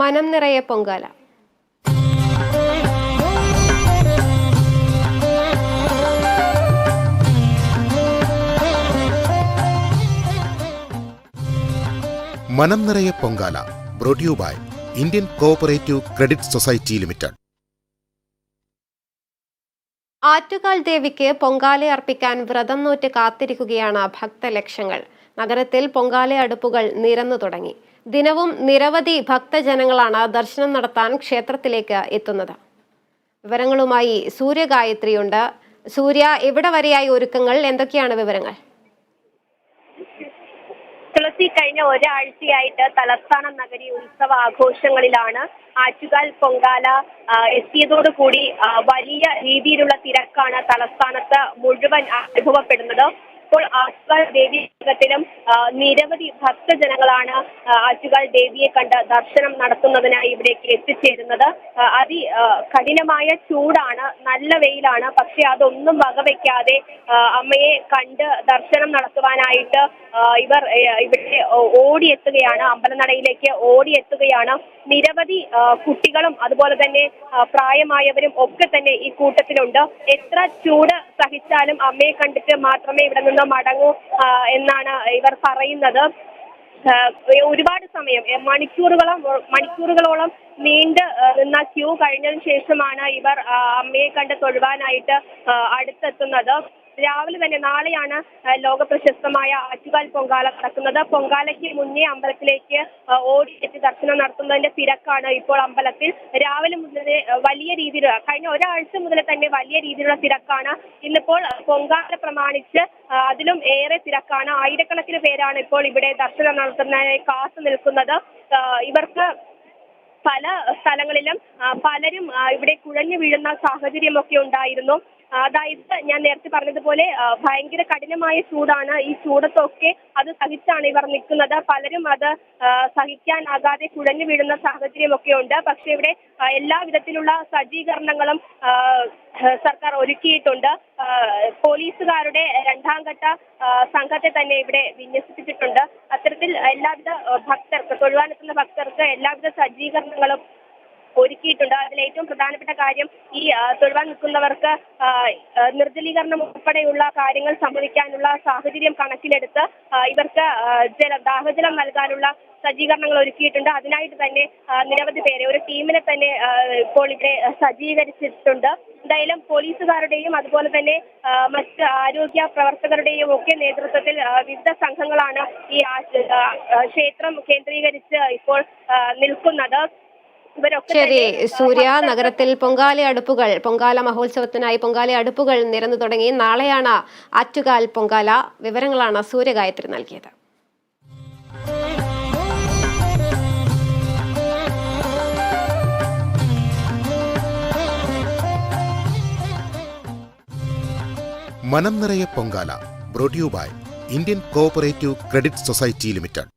മനം നിറയെ പൊങ്കാല. മനം നിറയെ Pongala ബ്രോഡ്യൂ by Indian cooperative credit society limited Attukal ദേവിക്ക് പൊങ്കാല അർപ്പിക്കാൻ വ്രതം നോറ്റ് കാത്തിരിക്കുകയാണ് ഭക്തലക്ഷങ്ങൾ. നഗരത്തിൽ പൊങ്കാല അടുപ്പുകൾ നിരന്നു തുടങ്ങി. ദിനവും നിരവധി ഭക്തജനങ്ങളാണ് ദർശനം നടത്താൻ ക്ഷേത്രത്തിലേക്ക് എത്തുന്നത്. വിവരങ്ങളുമായി സൂര്യഗായത്രിയുണ്ട്. സൂര്യ എവിടെ വരെയായി ഒരുക്കങ്ങൾ? എന്തൊക്കെയാണ് വിവരങ്ങൾ? തുളസി കഴിഞ്ഞ ഒരാഴ്ചയായിട്ട് തലസ്ഥാന നഗരി ഉത്സവ ആഘോഷങ്ങളിലാണ് ആറ്റുകാൽ പൊങ്കാല എത്തിയതോടുകൂടി വലിയ രീതിയിലുള്ള തിരക്കാണ് തലസ്ഥാനത്ത് മുഴുവൻ അനുഭവപ്പെടുന്നത്. ഇപ്പോൾ ആറ്റുകാൽ ദേവി ക്ഷേത്രത്തിലും നിരവധി ഭക്തജനങ്ങളാണ് ആറ്റുകാൽ ദേവിയെ കണ്ട് ദർശനം നടത്തുന്നതിനായി ഇവിടേക്ക് എത്തിച്ചേരുന്നത്. അതി കഠിനമായ ചൂടാണ് നല്ല വെയിലാണ് പക്ഷെ അതൊന്നും വകവെക്കാതെ അമ്മയെ കണ്ട് ദർശനം നടത്തുവാനായിട്ട് ഇവർ ഇവിടെ ഓടിയെത്തുകയാണ്. അമ്പലനടയിലേക്ക് ഓടിയെത്തുകയാണ്. നിരവധി കുട്ടികളും അതുപോലെ തന്നെ പ്രായമായവരും ഒക്കെ തന്നെ ഈ കൂട്ടത്തിലുണ്ട്. എത്ര ചൂട് സഹിച്ചാലും അമ്മയെ കണ്ടിട്ട് മാത്രമേ ഇവിടെ നിന്ന് മടങ്ങൂ എന്നാണ് ഇവർ പറയുന്നത്. ഒരുപാട് സമയം മണിക്കൂറുകളോ മണിക്കൂറുകളോളം നീണ്ട് നിന്ന ക്യൂ കഴിഞ്ഞതിന് ശേഷമാണ് ഇവർ അമ്മയെ കണ്ട് തൊഴുവാനായിട്ട് അടുത്തെത്തുന്നത്. രാവിലെ തന്നെ നാളെയാണ് ലോക പ്രശസ്തമായ ആറ്റുകാൽ പൊങ്കാല നടക്കുന്നത് പൊങ്കാലയ്ക്ക് മുന്നേ അമ്പലത്തിലേക്ക് ഓടി ഓടിയെത്തി ദർശനം നടത്തുന്നതിന്റെ തിരക്കാണ് ഇപ്പോൾ അമ്പലത്തിൽ. രാവിലെ മുതൽ വലിയ രീതിയിൽ കഴിഞ്ഞ ഒരാഴ്ച മുതൽ തന്നെ വലിയ രീതിയിലുള്ള തിരക്കാണ്. ഇന്നിപ്പോൾ പൊങ്കാല പ്രമാണിച്ച് അതിലും ഏറെ തിരക്കാണ്. ആയിരക്കണക്കിന് പേരാണ് ഇപ്പോൾ ഇവിടെ ദർശനം നടത്തുന്നതിനായി കാത്തു നിൽക്കുന്നത്. ഇവർക്ക് പല സ്ഥലങ്ങളിലും പലരും ഇവിടെ കുഴഞ്ഞു വീഴുന്ന സാഹചര്യമൊക്കെ ഉണ്ടായിരുന്നു. അതായത് ഞാൻ നേരത്തെ പറഞ്ഞതുപോലെ ഭയങ്കര കഠിനമായ ചൂടാണ്. ഈ ചൂടത്തൊക്കെ അത് സഹിച്ചാണ് ഇവർ നിൽക്കുന്നത്. പലരും അത് സഹിക്കാൻ ആകാതെ കുഴഞ്ഞു വീഴുന്ന സാഹചര്യമൊക്കെ ഉണ്ട്. പക്ഷെ ഇവിടെ എല്ലാ വിധത്തിലുള്ള സജ്ജീകരണങ്ങളും സർക്കാർ ഒരുക്കിയിട്ടുണ്ട്. പോലീസുകാരുടെ രണ്ടാം ഘട്ട സംഘത്തെ തന്നെ ഇവിടെ വിന്യസിപ്പിച്ചിട്ടുണ്ട് അത്തരത്തിൽ എല്ലാവിധ ഭക്തർക്ക് തൊഴുവാനെത്തുന്ന ഭക്തർക്ക് എല്ലാവിധ സജ്ജീകരണങ്ങളും ഒരുക്കിയിട്ടുണ്ട്. അതിൽ ഏറ്റവും പ്രധാനപ്പെട്ട കാര്യം ഈ തൊഴുവാൻ നിൽക്കുന്നവർക്ക് നിർജലീകരണം ഉൾപ്പെടെയുള്ള കാര്യങ്ങൾ സംഭവിക്കാനുള്ള സാഹചര്യം കണക്കിലെടുത്ത് ഇവർക്ക് ജല ജലം ദാഹജലം നൽകാനുള്ള സജ്ജീകരണങ്ങൾ ഒരുക്കിയിട്ടുണ്ട്. അതിനായിട്ട് തന്നെ നിരവധി പേരെ ഒരു ടീമിനെ തന്നെ ഇപ്പോൾ ഇവിടെ സജ്ജീകരിച്ചിട്ടുണ്ട്. എന്തായാലും പോലീസുകാരുടെയും അതുപോലെ തന്നെ മറ്റ് ആരോഗ്യ പ്രവർത്തകരുടെയും ഒക്കെ നേതൃത്വത്തിൽ വിവിധ സംഘങ്ങളാണ് ഈ ക്ഷേത്രം കേന്ദ്രീകരിച്ച് ഇപ്പോൾ നിൽക്കുന്നത്. ശരി സൂര്യ നഗരത്തിൽ പൊങ്കാല അടുപ്പുകൾ പൊങ്കാല മഹോത്സവത്തിനായി പൊങ്കാല അടുപ്പുകൾ നിരന്നു തുടങ്ങി. നാളെയാണ് ആറ്റുകാൽ പൊങ്കാല വിവരങ്ങളാണ് സൂര്യഗായത്രി നൽകിയത്. മനം നിറയെ Pongala ബ്രോഡ്യൂ by Indian cooperative credit society limited